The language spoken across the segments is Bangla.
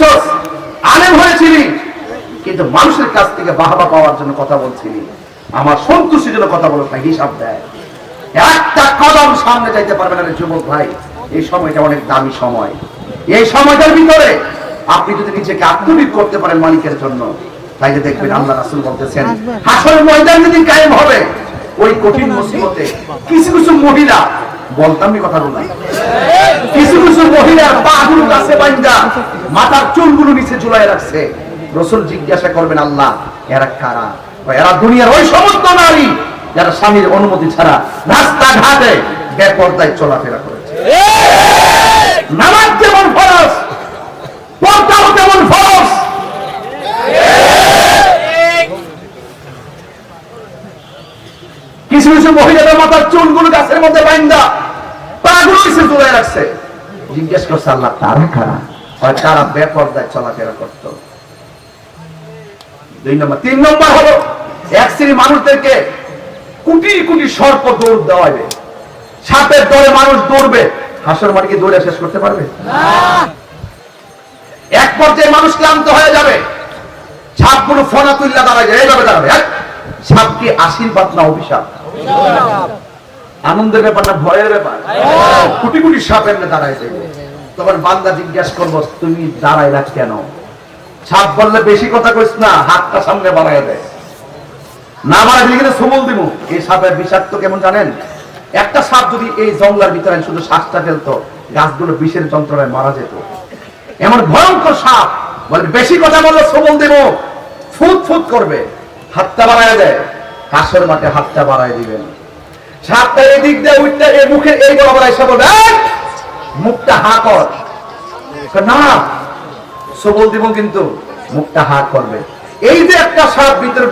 দেখছস আলেম হয়েছিলি কিন্তু মানুষের কাছ থেকে বাহবা পাওয়ার জন্য কথা বলছিলি। আমার সন্তুষ্টির জন্য কথা বলো হিসাব দেয়। একটা কদম সামনে যাইতে পারবে না যুবক ভাই। এই সময়টা অনেক দামি সময়। এই সময়টার ভিতরে আপনি যদি নিজেকে আত্মবিক করতে পারেন মালিকের জন্য তাইলে দেখবেন আল্লাহ রাসূল বলতেছেন হাসর ময়দান যদি কায়েম হবে ওই কঠিন মুসিবতে কিছু কিছু মহিলা বলতামই কথা বললাম কিছু কিছু মহিলার পাগুলো কাছে বাইন্দা, মাথার চুলগুলো নিচে ঝুলাই রাখছে। রসুল জিজ্ঞাসা করবেন, আল্লাহ, এরা কারা? এরা দুনিয়ার ওই সমস্ত নারী যারা স্বামীর অনুমতি ছাড়া রাস্তাঘাটে বেপর্দায় চলাফেরা করেছে। নামাজ যেমন ফরজ, পর্দাও তেমন ফরজ। কিছু কিছু মহিলাদের মাথার চুলগুলো গাছের মধ্যে বাইন্দা জিজ্ঞেস করছে, আল্লাহ তারা কারা? তারা বেপর্দায় চলাফেরা করতো। দুই নম্বর। তিন নম্বর হলো, এক শ্রেণি মানুষদেরকে কোটি কোটি সর্প দৌড় দেওয়া হবে সাপের দলে মানুষ দৌড়বে। হাসর মাটিকে দৌড়ে শেষ করতে পারবে? এক পর্যায়ে মানুষ ক্লান্ত হয়ে যাবে। সাপগুলো ফোনা তুল্লা দাঁড়ায় এইভাবে দাঁড়াবে। সাপ কি আশীর্বাদ না অভিশাপ? আনন্দের ব্যাপার না ভয়ের ব্যাপার। কোটি কোটি সাপ এমনি দাঁড়ায় যাবে তখন বান্দা জিজ্ঞাসা করব তুমি দাঁড়াই রাখ কেন? সাপ বললে বেশি কথা কইস না হাতটা সামনে বাড়ায় দেয় না বাড়াই দিলে কিন্তু সবল দিব এই সাপের বিষাক্ত কেমন জানেন? একটা সাপ যদি এই জঙ্গলার ভিতরে শুধু শ্বাসটা ফেলতো গাছগুলো বিষের যন্ত্রণায় মারা যেত। এমন ভয়ঙ্কর সাপ বলে বেশি কথা বললে সবল দেব ফুট ফুট করবে। হাতটা বাড়ায় দেয় হাঁসের মাঠে হাতটা বাড়ায় দিবেন। সাপটা এই দিক দিয়ে উঠতে এই মুখের এই বরাবর এসে বলবে "এই, মুখটা হা কর। না সবল দিব কিন্তু মুখটা হাত করবে। এই যে একটা সাপ ভিতরে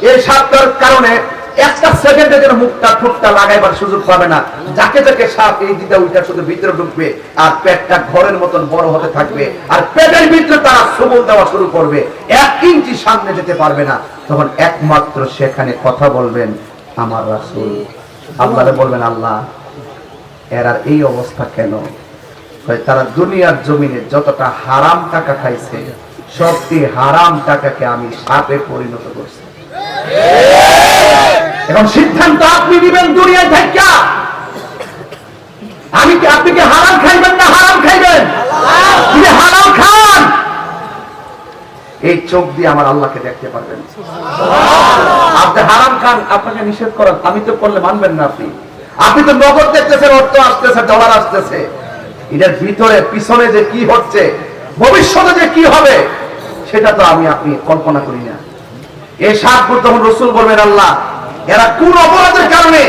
এই সাপটার কারণে একটা সেকেন্ডে যেন মুখটা লাগাইবার সুযোগ পাবে না। যাকে যাকে সাপ এই ওইটা শুধু ভিতরে ঢুকবে আর পেটটা ঘরের মতন বড় হতে থাকবে আর পেটের ভিতরে তারা সবল দেওয়া শুরু করবে। এক ইঞ্চি সামনে যেতে পারবে না। তখন একমাত্র সেখানে কথা বলবেন আমার রাসূল। আল্লাহরে বলবেন, আল্লাহ, এরার এই অবস্থা কেন? তারা দুনিয়ার জমিনে যতটা হারাম টাকা খাইছে সত্যি হারাম টাকাকে আমি সাপে পরিণত করছি। এবং সিদ্ধান্ত আপনি দিবেন দুনিয়ায় থাকা আমি কি, আপনি কি হারাম খাইবেন না হারাম খাইবেন যদি হারাম খান এই চোখ দিয়ে আমার আল্লাহকে দেখতে পারবেন। আপনি হারাম খান, আপনাকে নিষেধ করেন। আমি তো করলে মানবেন না আপনি। আপনি তো নগদ দেখতেছেন, অর্থ আসতেছে ডলার আসতেছে। এটার ভিতরে, পিছনে যে কি হচ্ছে, ভবিষ্যতে যে কি হবে, সেটা তো আমি আপনি কল্পনা করি না। এই সাতপুর তখন রসুল বলবেন, আল্লাহ, এরা কোন অপরাধের কারণে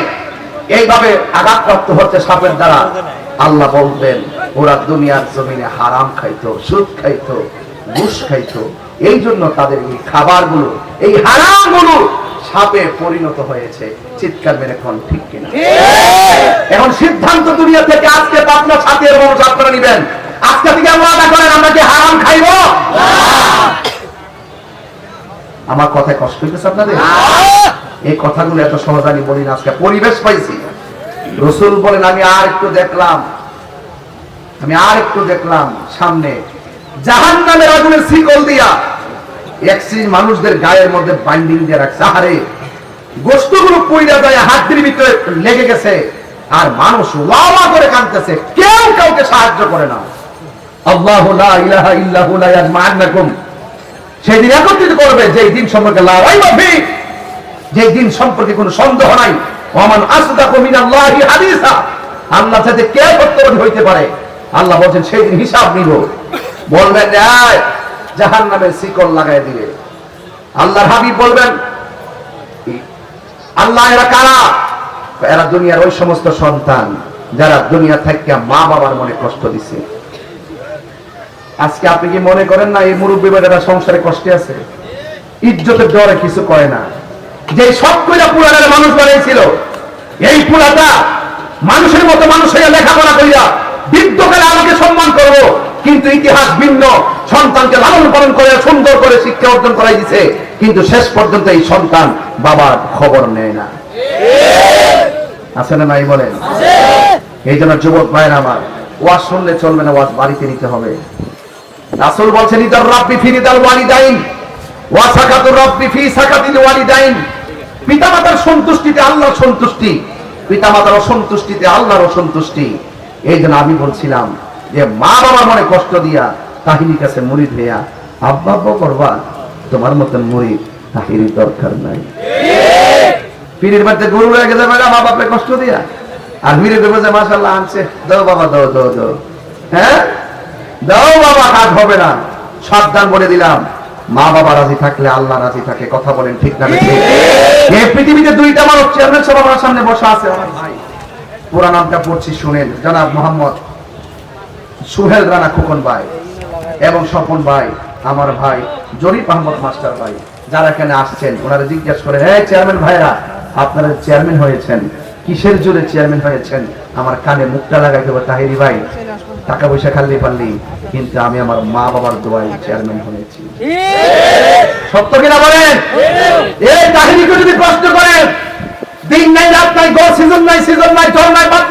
এইভাবে আঘাতপ্রাপ্ত হচ্ছে সাপের দ্বারা? আল্লাহ বলবেন, ওরা দুনিয়ার জমিনে হারাম খাইতো, সুদ খাইতো, ঘুষ খাইতো। এই জন্য তাদের এই খাবারগুলো এই হারামগুলো সাপে পরিণত হয়েছে। চিৎকার মেরে এখন ঠিক কিনা? এখন সিদ্ধান্ত দুনিয়া থেকে আজকে পাবনা ছাতের মানুষ আপনারা নিবেন। আজকে থেকে ওয়াদা করেন আমরা কি হারাম খাইব? আমার কথায় কষ্ট হইতেছে আপনাদের? এই কথাগুলো এত সহজ আমি বলি না আজকে পরিবেশ পাইছি। রসুল বলেন আমি আর একটু দেখলাম। আমি আর একটু দেখলাম সামনে জাহান নামের আগুনের শিকল দিয়া এক মানুষদের গায়ের মধ্যে বাইন্ডিং দিয়ে রাখছে। আরে গোস্তগুলো পইরা যায় হাতের ভিতরে লেগে গেছে। আর মানুষ ওয়াওয়া করে কাঁদতেছে। কেউ কাউকে সাহায্য করে না। আল্লাহ লা ইলাহা ইল্লাহু লা সেই দিন একত্রিত করবে যে দিন সম্পর্কে লা রাইবা ফি যে দিন সম্পর্কে কোনো সন্দেহ নাই। মিনাল্লাহি হাদিসা। আল্লাহ সাথে কে সত্যবাদী হইতে পারে। আল্লাহ বলেন সেই দিন হিসাব নিব। বলবেন আয়, জাহান্নামের শিকল লাগাই দিবে আল্লাহর হাবিব বলবেন, আল্লাহ, এরা কারা? এরা দুনিয়ার ওই সমস্ত সন্তান যারা দুনিয়া থেকে মা বাবার মনে কষ্ট দিছে। আজকে আপনি কি মনে করেন না, এই মুরব্বী বেটারা সংসারে কষ্টে আছে? ইজ্জতের ডরে কিছু করে না। যে সব কইরা পুরানের মানুষ বানিয়েছিল এই পুরাটা মানুষের মতো মানুষ হইয়া লেখাপড়া করিয়া বৃদ্ধকালে আমাকে সম্মান করব। কিন্তু ইতিহাস ভিন্ন। সন্তানকে লালন পালন করে সুন্দর করে শিক্ষা অর্জন করাই দিছে। কিন্তু শেষ পর্যন্ত এই সন্তান বাবার খবর নেয় না। আছে না নাই বলেন? এই জন্য যুবক ভাইয়ের আমার ওয়াজ শুনলে চলবে না ওয়াজ বাড়িতে নিতে হবে। রাসূল বলছেন ইদার রাব্বি ফি রিদাল ওয়ালিদাইন ওয়া সাকাতুর রাব্বি ফি সাকাতিল ওয়ালিদাইন। পিতামাতার সন্তুষ্টিতে আল্লাহর সন্তুষ্টি পিতামাতার অসন্তুষ্টিতে আল্লাহর অসন্তুষ্টি। এই জন্য আমি বলছিলাম যে মা বাবা মনে কষ্ট দিয়া তাহিনীর কাছে মুড়ি হইয়া, আব্বা আব্বা করবা তোমার মতন মুড়ি তাহিনীর দরকার নাই। পীরের বাড়িতে গরু রেখে যাবে না মা বাপে কষ্ট দিয়া? আর মিরে যে মাসাল্লাহ আনছে। দাও বাবা, দাও দাও দাও। হ্যাঁ? দাও বাবা কাজ হবে না। সাবধান বলে দিলাম। মা বাবা রাজি থাকলে আল্লাহ রাজি থাকে, কথা বলেন ঠিক না এই পৃথিবীতে দুইটা মানুষ চেয়ারম্যান সব আমার সামনে বসা আছে, আমার ভাই। পুরা নামটা পড়ছি, শুনেন। জনাব মোহাম্মদ সুহেল রানা খোকন ভাই এবং স্বপন ভাই, আমার ভাই জরিফ আহমদ মাস্টার ভাই, যারা এখানে আসছেন, ওনারা জিজ্ঞাসা করে হ্যাঁ চেয়ারম্যান ভাইরা, আপনারা চেয়ারম্যান হয়েছেন? কিসের জোরে চেয়ারম্যান হয়েছেন? আমার কানে মুখটা লাগাই দেবো, তাহিরি ভাই, টাকা পয়সা খাল্লি পারলি কিন্তু আমি আমার মা বাবার দোয়াই চেয়ারম্যান হয়েছি। সত্য কিনা বলেন? এই কাহিনীকে যদি প্রশ্ন করেন দিন নাই, রাত নাই গো সিজন নাই সিজন নাই, ঝড় নাই বাদ